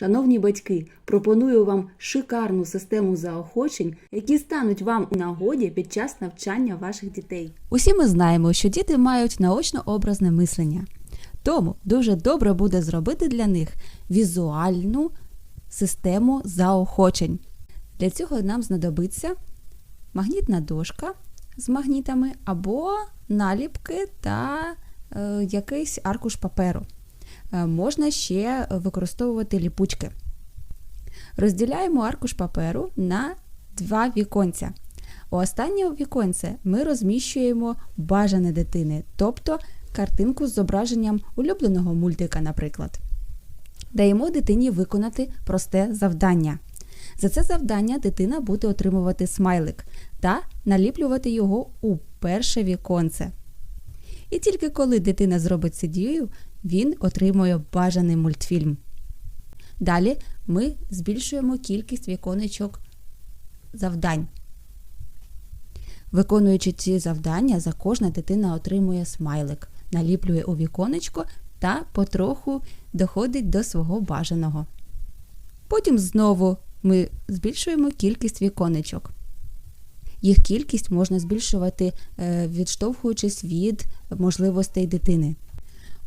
Шановні батьки, пропоную вам шикарну систему заохочень, які стануть вам у нагоді під час навчання ваших дітей. Усі ми знаємо, що діти мають наочно-образне мислення. Тому дуже добре буде зробити для них візуальну систему заохочень. Для цього нам знадобиться магнітна дошка з магнітами або наліпки та е, якийсь аркуш паперу. Е, можна ще використовувати ліпучки. Розділяємо аркуш паперу на два віконця. У останнє віконце ми розміщуємо бажане дитини, тобто картинку з зображенням улюбленого мультика, наприклад. Даємо дитині виконати просте завдання. За це завдання дитина буде отримувати смайлик та наліплювати його у перше віконце. І тільки коли дитина зробить це дією, він отримує бажаний мультфільм. Далі ми збільшуємо кількість віконечок завдань. Виконуючи ці завдання, за кожна дитина отримує смайлик, наліплює у віконечко та потроху доходить до свого бажаного. Потім знову ми збільшуємо кількість віконечок. Їх кількість можна збільшувати, е, відштовхуючись від можливостей дитини.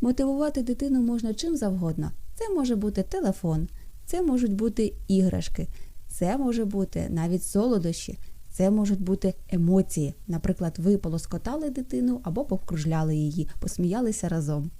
Мотивувати дитину можна чим завгодно. Це може бути телефон, це можуть бути іграшки, це може бути навіть солодощі, це можуть бути емоції. Наприклад, ви полоскотали дитину або повкружляли її, посміялися разом.